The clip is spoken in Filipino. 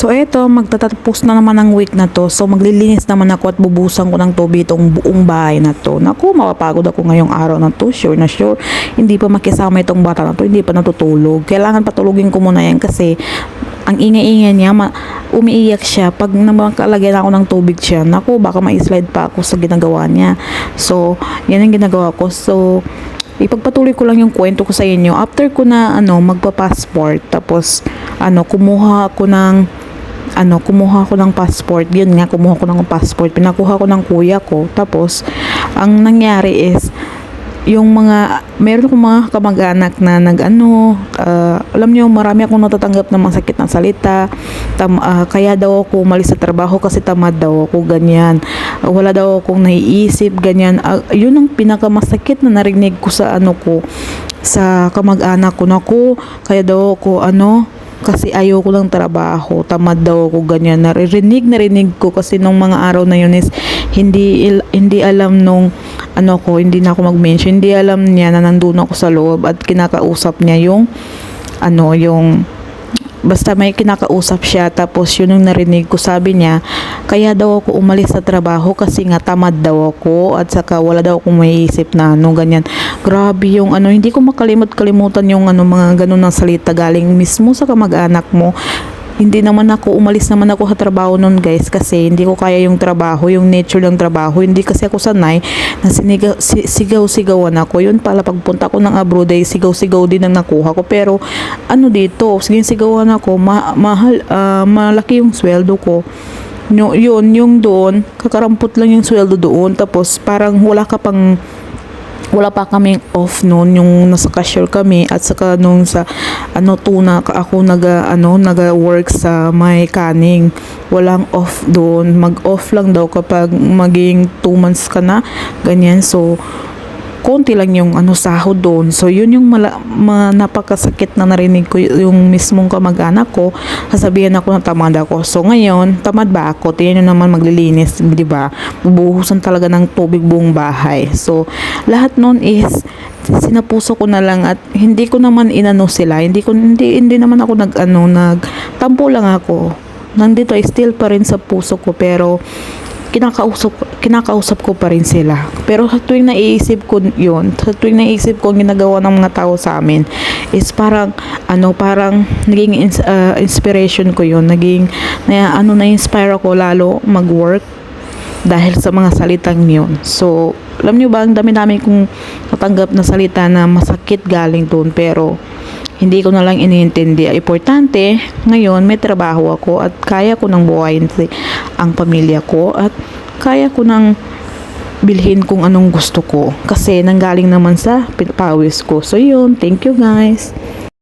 So eto, magtatapos na naman ang week na to. So maglilinis naman ako at bubusan ko ng tubig itong buong bahay na to. Naku, mapapagod ako ngayong araw na to. Sure na sure. Hindi pa makisama itong bata na to. Hindi pa natutulog. Kailangan patulugin ko muna yan kasi ang ingay-ingay niya, ma- umiiyak siya. Pag namakalagyan ako ng tubig siya, naku, baka ma-slide pa ako sa ginagawa niya. So, yan ang ginagawa ko. So, ipagpatuloy ko lang yung kwento ko sa inyo. After ko na ano magpa-passport, tapos ano kumuha ako ng ano, kumuha ko ng passport. Yun nga, kumuha ko ng passport. Pinakuha ko ng kuya ko. Tapos, ang nangyari is, yung mga, meron akong mga kamag-anak na nag ano, ah, alam niyo marami akong natatanggap ng masakit na salita. Tam, ah, kaya daw ako umalis sa trabaho kasi tamad daw ako, ganyan. Ah, wala daw akong naiisip, ganyan. Ah, yun ang pinakamasakit na narinig ko sa ano ko, sa kamag-anak ko. Naku, kaya daw ako ano, kasi ayoko lang trabaho, tamad daw ako ganyan. Naririnig, narinig ko kasi nung mga araw na yun is hindi hindi alam nung ano ko, hindi na ako mag-mention, hindi alam niya na nandun ako sa loob at kinakausap niya yung ano, yung basta may kinakausap siya tapos yun yung narinig ko sabi niya kaya daw ako umalis sa trabaho kasi nga tamad daw ako at saka wala daw akong maiisip na ano ganyan. Grabe yung ano hindi ko makalimot kalimutan yung ano mga ganun ng salita galing mismo sa kamag-anak mo hindi naman ako, umalis naman ako sa trabaho noon guys kasi hindi ko kaya yung trabaho, yung nature ng trabaho. Hindi kasi ako sanay na sinigaw, si- sigaw-sigawan ako. Yun pala pagpunta ko ng abroad ay sigaw-sigaw din ang nakuha ko. Pero ano dito, sige sigawan ako, ma- mahal, ah, malaki yung sweldo ko. Yun, yung doon, kakarampot lang yung sweldo doon. Tapos parang wala ka pang wala pa kaming off noon yung nasa cashier kami at saka nung sa ano tuna ako naga ano naga work sa may kaning. Walang off doon. Mag off lang daw kapag maging 2 months ka na ganyan. So konti lang yung ano sahod doon. So yun yung mala, ma, napakasakit na narinig ko yung mismong kamag-anak ko. Sasabihan ako na tamad ako. So ngayon, tamad ba ako? Tingnan nyo naman maglilinis, di ba? Bubuhusan talaga ng tubig buong bahay. So lahat noon is sinapuso ko na lang at hindi ko naman inano sila. Hindi ko hindi hindi naman ako nag ano nag tampo lang ako. Nandito ay still pa rin sa puso ko pero kinakausap kinakausap ko pa rin sila. Pero sa tuwing naiisip ko 'yon, sa tuwing naiisip ko ang ginagawa ng mga tao sa amin is parang ano, parang naging ins- ah, inspiration ko 'yon, naging na ano na inspire ako lalo mag-work dahil sa mga salitang yun. So, alam niyo ba, ang dami-dami kong natanggap na salita na masakit galing doon pero hindi ko na lang iniintindi. Importante, ngayon may trabaho ako at kaya ko nang buhayin ang pamilya ko at kaya ko nang bilhin kung anong gusto ko kasi nanggaling naman sa pawis ko. So yun, thank you guys.